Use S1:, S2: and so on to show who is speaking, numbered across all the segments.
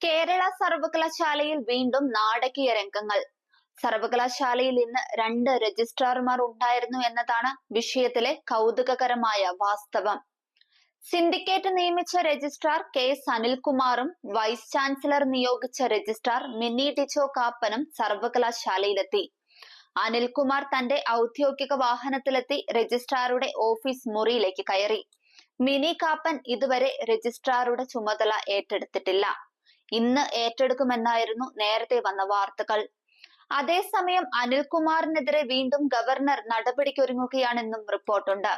S1: കേരള സർവകലാശാലയിൽ വീണ്ടും നാടകീയ രംഗങ്ങൾ. സർവകലാശാലയിൽ ഇന്ന് രണ്ട് രജിസ്ട്രാർമാർ ഉണ്ടായിരുന്നു എന്നതാണ് വിഷയത്തിലെ കൗതുകകരമായ വാസ്തവം. സിൻഡിക്കേറ്റ് നിയമിച്ച രജിസ്ട്രാർ കെ സനിൽകുമാറും വൈസ് ചാൻസലർ നിയോഗിച്ച രജിസ്ട്രാർ മിനി ടിച്ചോ കാപ്പനും സർവകലാശാലയിലെത്തി അനിൽകുമാർ തന്റെ ഔദ്യോഗിക വാഹനത്തിലെത്തി രജിസ്ട്രാറുടെ ഓഫീസ് മുറിയിലേക്ക് കയറി. മിനി കാപ്പൻ ഇതുവരെ രജിസ്ട്രാറുടെ ചുമതല ഏറ്റെടുത്തിട്ടില്ല. ഇന്ന് ഏറ്റെടുക്കുമെന്നായിരുന്നു നേരത്തെ വന്ന വാർത്തകൾ. അതേസമയം അനിൽകുമാറിനെതിരെ വീണ്ടും ഗവർണർ നടപടിക്കൊരുങ്ങുകയാണെന്നും റിപ്പോർട്ടുണ്ട്.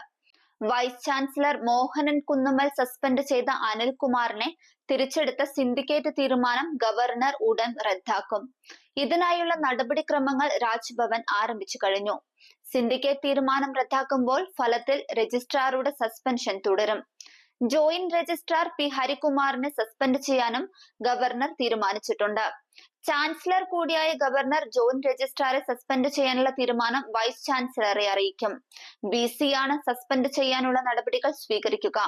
S1: Vice chancellor Mohanan Kunnummal suspend ചെയ്ത അനിൽകുമാറിനെ തിരിച്ചെടുത്ത സിൻഡിക്കേറ്റ് തീരുമാനം ഗവർണർ ഉടൻ റദ്ദാക്കും. ഇതിനായുള്ള നടപടിക്രമങ്ങൾ രാജ്ഭവൻ ആരംഭിച്ചു കഴിഞ്ഞു. സിൻഡിക്കേറ്റ് തീരുമാനം റദ്ദാക്കുമ്പോൾ ഫലത്തിൽ രജിസ്ട്രാറുടെ സസ്പെൻഷൻ തുടരും. ജോയിന്റ് രജിസ്ട്രാർ പി ഹരികുമാറിനെ സസ്പെൻഡ് ചെയ്യാനും ഗവർണർ തീരുമാനിച്ചിട്ടുണ്ട്. ചാൻസലർ കൂടിയായ ഗവർണർ ജോയിന്റ് രജിസ്ട്രാറെ സസ്പെൻഡ് ചെയ്യാനുള്ള തീരുമാനം വൈസ് ചാൻസലറെ അറിയിക്കും. ബി സി ആണ് സസ്പെൻഡ് ചെയ്യാനുള്ള നടപടികൾ സ്വീകരിക്കുക.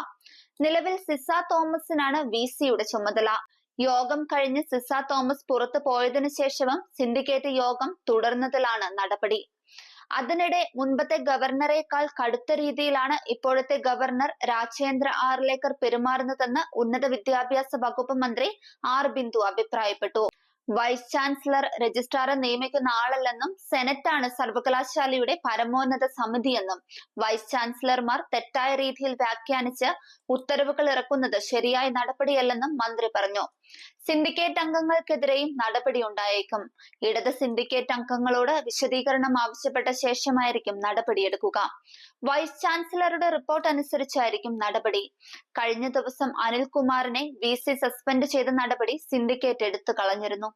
S1: നിലവിൽ സിസ തോമസിനാണ് വി സിയുടെ ചുമതല. യോഗം കഴിഞ്ഞ് സിസ തോമസ് പുറത്തു പോയതിനു ശേഷവും സിൻഡിക്കേറ്റ് യോഗം തുടർന്നതിലാണ് നടപടി. അതിനിടെ മുൻപത്തെ ഗവർണറേക്കാൾ കടുത്ത രീതിയിലാണ് ഇപ്പോഴത്തെ ഗവർണർ രാജേന്ദ്ര ആർലേക്കർ പെരുമാറുന്നതെന്ന് ഉന്നത വിദ്യാഭ്യാസ വകുപ്പ് മന്ത്രി ആർ ബിന്ദു അഭിപ്രായപ്പെട്ടു. വൈസ് ചാൻസലർ രജിസ്ട്രാറെ നിയമിക്കുന്ന ആളല്ലെന്നും സെനറ്റാണ് സർവകലാശാലയുടെ പരമോന്നത സമിതിയെന്നും വൈസ് ചാൻസലർമാർ തെറ്റായ രീതിയിൽ വ്യാഖ്യാനിച്ച് ഉത്തരവുകൾ ഇറക്കുന്നത് ശരിയായ നടപടിയല്ലെന്നും മന്ത്രി പറഞ്ഞു. സിൻഡിക്കേറ്റ് അംഗങ്ങൾക്കെതിരെയും നടപടിയുണ്ടായേക്കും ഇടത് സിൻഡിക്കേറ്റ് അംഗങ്ങളോട് വിശദീകരണം ആവശ്യപ്പെട്ട ശേഷമായിരിക്കും നടപടിയെടുക്കുക വൈസ് ചാൻസലറുടെ റിപ്പോർട്ട് അനുസരിച്ചായിരിക്കും നടപടി. കഴിഞ്ഞ ദിവസം അനിൽകുമാറിനെ വി സി സസ്പെൻഡ് ചെയ്ത നടപടി സിൻഡിക്കേറ്റ് എടുത്തു കളഞ്ഞിരുന്നു.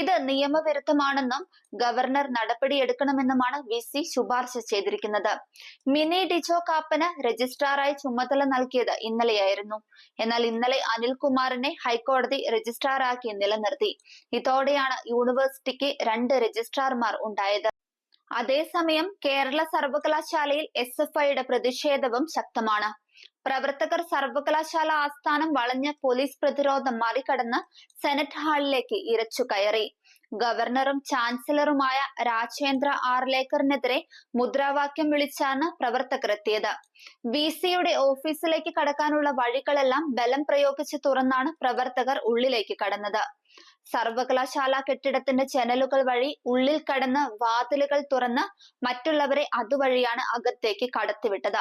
S1: ഇത് നിയമവിരുദ്ധമാണെന്നും ഗവർണർ നടപടിയെടുക്കണമെന്നുമാണ് വി സി ശുപാർശ ചെയ്തിരിക്കുന്നത്. മിനി ഡിജോ കാപ്പന് രജിസ്ട്രാറായി ചുമതല നൽകിയത് ഇന്നലെയായിരുന്നു. എന്നാൽ ഇന്നലെ അനിൽകുമാറിനെ ഹൈക്കോടതി രജിസ്ട്രാറാക്കി നിലനിർത്തി. ഇതോടെയാണ് യൂണിവേഴ്സിറ്റിക്ക് രണ്ട് രജിസ്ട്രാർമാർ ഉണ്ടായത്. അതേസമയം കേരള സർവകലാശാലയിൽ എസ് എഫ് ഐയുടെ പ്രതിഷേധവും ശക്തമാണ്. പ്രവർത്തകർ സർവകലാശാല ആസ്ഥാനം വളഞ്ഞ പോലീസ് പ്രതിരോധം മറികടന്ന് സെനറ്റ് ഹാളിലേക്ക് ഇരച്ചു കയറി. ഗവർണറും ചാൻസലറുമായ രാജേന്ദ്ര ആർലേക്കറിനെതിരെ മുദ്രാവാക്യം വിളിച്ചാണ് പ്രവർത്തകർ എത്തിയത് വി സിയുടെ ഓഫീസിലേക്ക് കടക്കാനുള്ള വഴികളെല്ലാം ബലം പ്രയോഗിച്ച് തുറന്നാണ് പ്രവർത്തകർ ഉള്ളിലേക്ക് കടന്നത്. സർവകലാശാല കെട്ടിടത്തിന്റെ ജനലുകൾ വഴി ഉള്ളിൽ കടന്ന് വാതിലുകൾ തുറന്ന് മറ്റുള്ളവരെ അതുവഴിയാണ് അകത്തേക്ക് കടത്തിവിട്ടത്.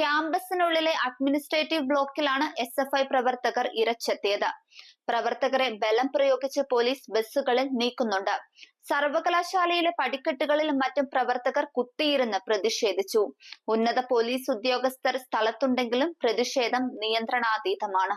S1: ക്യാമ്പസിനുള്ളിലെ അഡ്മിനിസ്ട്രേറ്റീവ് ബ്ലോക്കിലാണ് എസ് പ്രവർത്തകർ ഇരച്ചെത്തിയത്. പ്രവർത്തകരെ ബലം പ്രയോഗിച്ച് പോലീസ് ബസ്സുകളിൽ നീക്കുന്നുണ്ട്. സർവകലാശാലയിലെ പടിക്കെട്ടുകളിൽ മറ്റും പ്രവർത്തകർ കുത്തിയിരുന്ന് പ്രതിഷേധിച്ചു. ഉന്നത പോലീസ് ഉദ്യോഗസ്ഥർ സ്ഥലത്തുണ്ടെങ്കിലും പ്രതിഷേധം നിയന്ത്രണാതീതമാണ്.